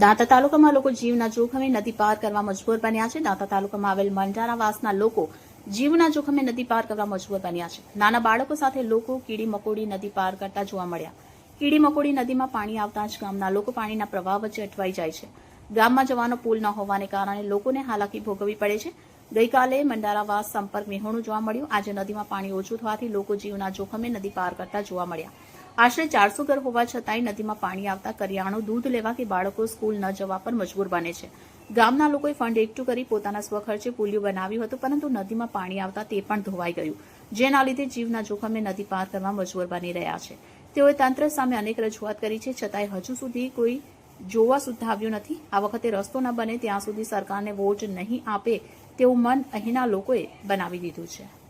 દાંતા તાલુકામાં લોકો જીવના જોખમે નદી પાર કરવા મજબૂર બન્યા છે. દાંતા તાલુકામાં આવેલ મંડારાવાસના લોકો જીવના જોખમે નદી પાર કરવા મજબૂર બન્યા છે. નાના બાળકો સાથે લોકો કીડી મકોડી નદી પાર કરતા જોવા મળ્યા. કીડી મકોડી નદીમાં પાણી આવતા જ ગામના લોકો પાણીના પ્રવાહ વચ્ચે અટવાઈ જાય છે. ગામમાં જવાનો પુલ ન હોવાને કારણે લોકોને હાલાકી ભોગવવી પડે છે. ગઈકાલે મંડારાવાસ સંપર્ક વિહોણું જોવા મળ્યું. આજે નદીમાં પાણી ઓછું થવાથી લોકો જીવના જોખમે નદી પાર કરતા જોવા મળ્યા. આશરે ચારસો ઘર હોવા છતાંય નદીમાં પાણી આવતા કરિયાણું દૂધ લેવા કે બાળકો સ્કૂલ ન જવા પર મજબૂર બને છે. ગામના લોકોએ ફંડ એકઠું કરી પોતાના સ્વખર્ચે પુલિયું બનાવ્યું હતું, પરંતુ નદીમાં પાણી આવતા તે પણ ધોવાઈ ગયું. જેના લીધે જીવના જોખમે નદી પાર કરવા મજબૂર બની રહ્યા છે. તેઓએ તંત્ર સામે અનેક રજૂઆત કરી છે, છતાંય હજુ સુધી કોઈ જોવા સુદ્धा આવ્યું નથી. આ વખતે રસ્તો ન બને ત્યાં સુધી સરકારને વોટ નહીં આપે તેવું મન અહીંના લોકોએ બનાવી દીધું છે.